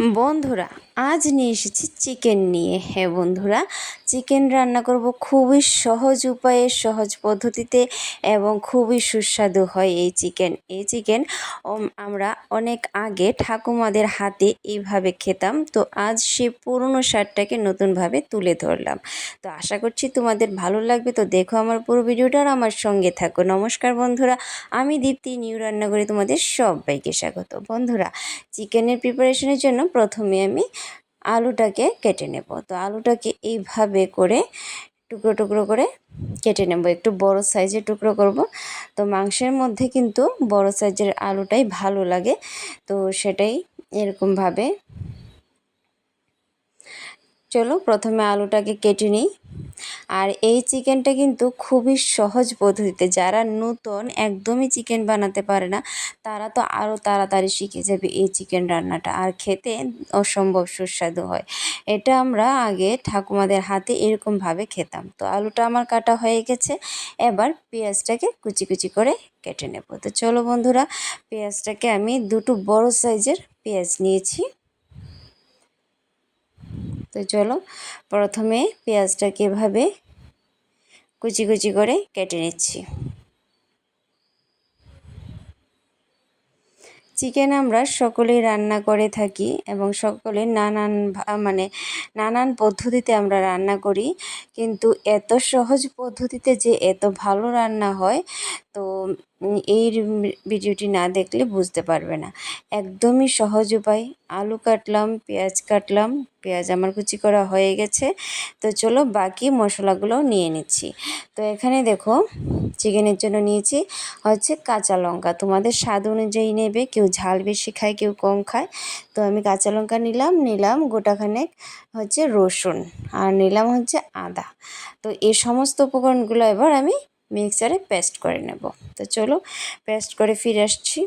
বন্ধুরা, আজ নিয়ে এসেছি চিকেন নিয়ে। হ্যাঁ বন্ধুরা চিকেন রান্না করব খুবই সহজ উপায়ে, সহজ পদ্ধতিতে এবং খুবই সুস্বাদু হয় এই চিকেন এই চিকেন আমরা অনেক আগে ঠাকুমাদের হাতে এইভাবে খেতাম, তো আজ সে পুরনো স্বাদটাকে নতুনভাবে তুলে ধরলাম। তো আশা করছি তোমাদের ভালো লাগবে, তো দেখো আমার পুরো ভিডিওটা আর আমার সঙ্গে থাকো। নমস্কার বন্ধুরা, আমি দীপ্তি, নিউ রান্না করে তোমাদের সবাইকে স্বাগত। বন্ধুরা চিকেনের প্রিপারেশনের জন্য প্রথমে আমি আলুটাকে কেটে নেব। তো আলুটাকে এইভাবে করে টুকরো টুকরো করে কেটে নেব। একটু বড় সাইজের টুকরো করব। তো মাংসের মধ্যে কিন্তু বড় সাইজের আলুটাই ভালো লাগে। তো সেটাই এরকমভাবে চলো প্রথমে আলুটাকে কেটে নিই। আর এই চিকেনটা কিন্তু খুবই সহজ পদ্ধতিতে যারা নতুন একদমই চিকেন বানাতে পারে না, তারা তো আরও তাড়াতাড়ি শিখে যাবে এই চিকেন রান্নাটা আর খেতে অসম্ভব সুস্বাদু হয়। এটা আমরা আগে ঠাকুমাদের হাতে এরকমভাবে খেতাম। তো আলুটা আমার কাটা হয়ে গেছে, এবার পেঁয়াজটাকে কুচি কুচি করে কেটে নেব। তো চলো বন্ধুরা, পেঁয়াজটাকে আমি দুটো বড় সাইজের পেঁয়াজ নিয়েছি। তো চলো, প্রথমে পেঁয়াজটাকে এভাবে কুচি কুচি করে কেটে নিচ্ছি। চিকেন আমরা সকলেই রান্না করে থাকি এবং সকলে নানান মানে নানান পদ্ধতিতে আমরা রান্না করি। কিন্তু এত সহজ পদ্ধতিতে যে এত ভালো রান্না হয় তো এই ভিডিওটি না দেখলে বুঝতে পারবে না। একদমই সহজ উপায়। আলু কাটলাম, পেঁয়াজ কাটলাম, পেঁয়াজ আমার কুচি করা হয়ে গেছে। তো চলো বাকি মশলাগুলো নিয়ে নিচ্ছি। তো এখানে দেখো, চিকেনের জন্য নিয়েছি হচ্ছে কাঁচা লঙ্কা। তোমাদের স্বাদ অনুযায়ী নেবে। কেউ ঝাল বেশি খায়, কেউ কম খায়। তো আমি কাঁচা লঙ্কা নিলাম নিলাম গোটাখানেক হচ্ছে রসুন আর নিলাম হচ্ছে আদা। তো এই সমস্ত উপকরণগুলো এবার আমি মিক্সারে পেস্ট করে নেব। তো চলো পেস্ট করে ফিরে আসছি।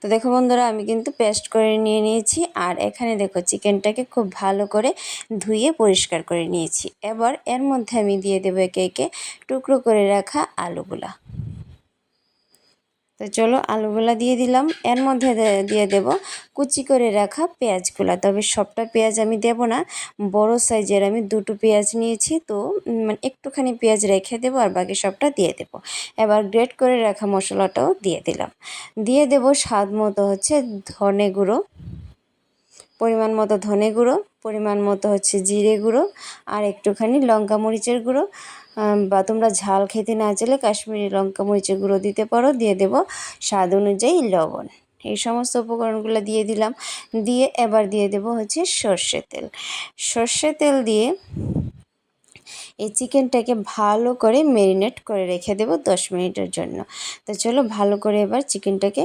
তো দেখো বন্ধুরা, আমি কিন্তু পেস্ট করে নিয়ে নিয়েছি আর এখানে দেখো চিকেনটাকে খুব ভালো করে ধুয়ে পরিষ্কার করে নিয়েছি। এবার এর মধ্যে আমি দিয়ে দেবো একে একে টুকরো করে রাখা আলুগুলা। তো চলো আলুগুলা দিয়ে দিলাম। এর মধ্যে দিয়ে দেব কুচি করে রাখা পেঁয়াজগুলা। তবে সবটা পেঁয়াজ আমি দেব না। বড় সাইজের আমি দুটো পেঁয়াজ নিয়েছি, তো মানে একটুখানি পেঁয়াজ রেখে দেবো আর বাকি সবটা দিয়ে দেব। এবার গ্রেট করে রাখা মশলাটাও দিয়ে দিলাম। দিয়ে দেব স্বাদ মতো হচ্ছে ধনে গুঁড়ো, পরিমাণ মতো ধনে গুঁড়ো, পরিমাণ মতো হচ্ছে জিরে গুঁড়ো আর একটুখানি লঙ্কা মরিচের গুঁড়ো। বা তোমরা ঝাল খেতে না চাইলে কাশ্মীরি লঙ্কা, মরিচের গুঁড়ো দিতে পারো, দিয়ে দেব স্বাদ অনুযায়ী লবণ। এই সমস্ত উপকরণগুলো দিয়ে দিলাম। দিয়ে এবার দিয়ে দেব হচ্ছে সর্ষে তেল। সর্ষে তেল দিয়ে এই চিকেনটাকে ভালো করে ম্যারিনেট করে রেখে দেবো দশ মিনিটের জন্য। তো চলো ভালো করে এবার চিকেনটাকে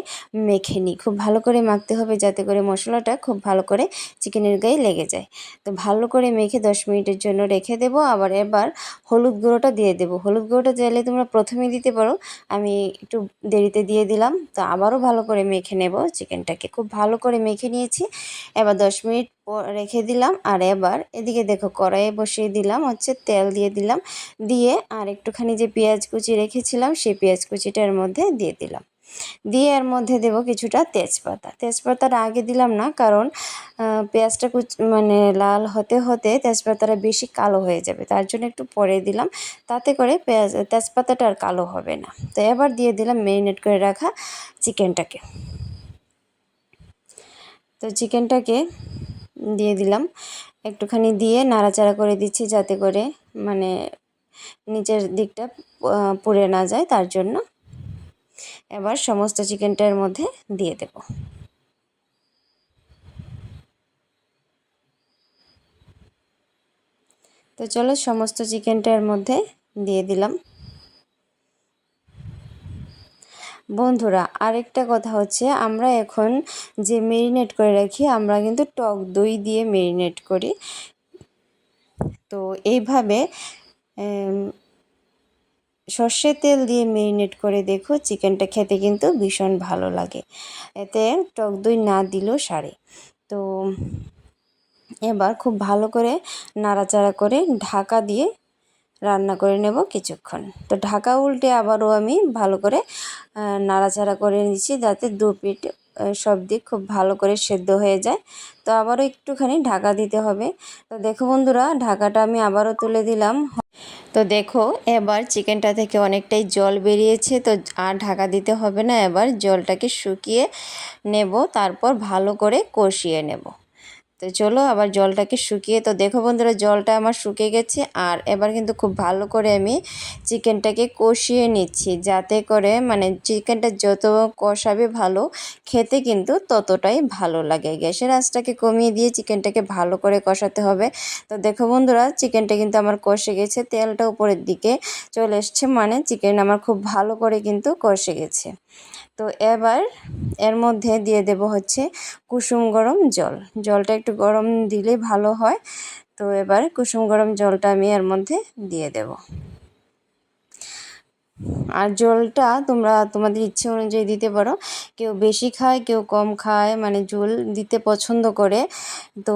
মেখে নিই। খুব ভালো করে মাখতে হবে যাতে করে মশলাটা খুব ভালো করে চিকেনের গায়ে লেগে যায়। তো ভালো করে মেখে দশ মিনিটের জন্য রেখে দেবো। আবার এবার হলুদ গুঁড়োটা দিয়ে দেবো। হলুদ গুঁড়োটা চাইলে তোমরা প্রথমেই দিতে পারো। আমি একটু দেরিতে দিয়ে দিলাম। তো আবারও ভালো করে মেখে নেব চিকেনটাকে। খুব ভালো করে মেখে নিয়েছি। এবার দশ মিনিট রেখে দিলাম। আর এবার এদিকে দেখো কড়াইয়ে বসিয়ে দিলাম, হচ্ছে তেল দিয়ে দিলাম। দিয়ে আর একটুখানি যে পেঁয়াজ কুচি রেখেছিলাম, সেই পেঁয়াজ কুচিটার মধ্যে দিয়ে দিলাম। দিয়ে এর মধ্যে দেব কিছুটা তেজপাতা। তেজপাতাটা আগে দিলাম না, কারণ পেঁয়াজটা কুচ মানে লাল হতে হতে তেজপাতাটা বেশি কালো হয়ে যাবে। তার জন্য একটু পরে দিলাম, তাতে করে পেঁয়াজ, তেজপাতাটা আর কালো হবে না। তো এবার দিয়ে দিলাম ম্যারিনেট করে রাখা চিকেনটাকে। তো চিকেনটাকে দিয়ে দিলাম। একটুখানি দিয়ে নাড়াচাড়া করে দিচ্ছি যাতে করে মানে নিচের দিকটা পুড়ে না যায়, তার জন্য এবার সমস্ত চিকেনটার মধ্যে দিয়ে দেব। তো চলো সমস্ত চিকেনটার মধ্যে দিয়ে দিলাম। বন্ধুরা, আরেকটা কথা হচ্ছে, আমরা এখন যে মেরিনেট করে রাখি, আমরা কিন্তু টক দই দিয়ে মেরিনেট করি। তো এইভাবে সর্ষের তেল দিয়ে মেরিনেট করে দেখো, চিকেনটা খেতে কিন্তু ভীষণ ভালো লাগে। এতে টক দই না দিলেও সারে। তো এবার খুব ভালো করে নাড়াচাড়া করে ঢাকা দিয়ে রান্না করে নেব কিছুক্ষণ। তো ঢাকা উল্টে আবারও আমি ভালো করে নাড়াচাড়া করে নিচ্ছি যাতে দু পিঠ সব দিক খুব ভালো করে সেদ্ধ হয়ে যায়। তো আবারও একটুখানি ঢাকা দিতে হবে। তো দেখো বন্ধুরা, ঢাকাটা আমি আবারও তুলে দিলাম। তো দেখো, এবার চিকেনটা থেকে অনেকটাই জল বেরিয়েছে। তো আর ঢাকা দিতে হবে না, এবার জলটাকে শুকিয়ে নেব, তারপর ভালো করে কষিয়ে নেব। তো চলো আবার জলটাকে শুকিয়ে, তো দেখো বন্ধুরা জলটা আমার শুকিয়ে গেছে, আর এবার কিন্তু খুব ভালো করে আমি চিকেনটাকে কষিয়ে নিচ্ছি, যাতে করে মানে চিকেনটা যত কষাবে ভালো, খেতে কিন্তু ততটাই ভালো লাগে। গ্যাসের আঁচটাকে কমিয়ে দিয়ে চিকেনটাকে ভালো করে কষাতে হবে। তো দেখো বন্ধুরা, চিকেনটা কিন্তু আমার কষে গেছে, তেলটা উপরের দিকে চলে এসছে মানে চিকেন আমার খুব ভালো করে কিন্তু কষে গেছে। তো এবার এর মধ্যে দিয়ে দেব হচ্ছে কুসুম গরম জল, জলটা একটু গরম দিলে ভালো হয়। তো এবার কুসুম গরম জলটা আমি এর মধ্যে দিয়ে দেব। আর জলটা তোমরা, তোমাদের ইচ্ছে অনুযায়ী দিতে পারো। কেউ বেশি খায়, কেউ কম খায় মানে ঝোল দিতে পছন্দ করে। তো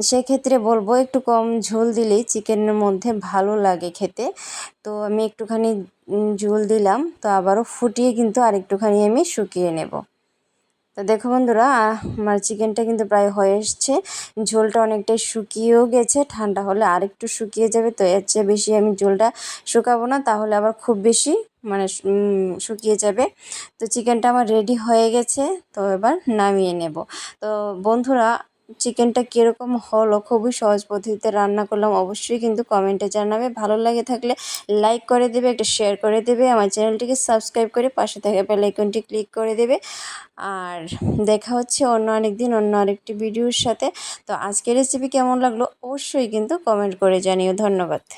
সেক্ষেত্রে বলব একটু কম ঝোল দিলেই চিকেনের মধ্যে ভালো লাগে খেতে। তো আমি একটুখানি ঝোল দিলাম, তো আবারও ফুটিয়ে কিন্তু আরেকটুখানি আমি শুকিয়ে নেব। তো দেখো বন্ধুরা, আমার চিকেনটা কিন্তু প্রায় হয়ে এসছে। ঝোলটা অনেকটাই শুকিয়েও গেছে, ঠান্ডা হলে আরেকটু শুকিয়ে যাবে। তো এর চেয়ে বেশি আমি ঝোলটা শুকাবো না, তাহলে আবার খুব বেশি মানে শুকিয়ে যাবে। তো চিকেনটা আমার রেডি হয়ে গেছে, তো এবার নামিয়ে নেব। তো বন্ধুরা চিকেনটা কীরকম হলো, খুবই সহজ পদ্ধতিতে রান্না করলাম, অবশ্যই কিন্তু কমেন্টে জানাবে। ভালো লাগে থাকলে লাইক করে দেবে, একটা শেয়ার করে দেবে, আমার চ্যানেলটিকে সাবস্ক্রাইব করে পাশে থাকা বেলাইকনটি ক্লিক করে দেবে। আর দেখা হচ্ছে অন্য অনেক দিন অন্য আরেকটি ভিডিওর সাথে। তো আজকের রেসিপি কেমন লাগল, অবশ্যই কিন্তু কমেন্ট করে জানিও। ধন্যবাদ।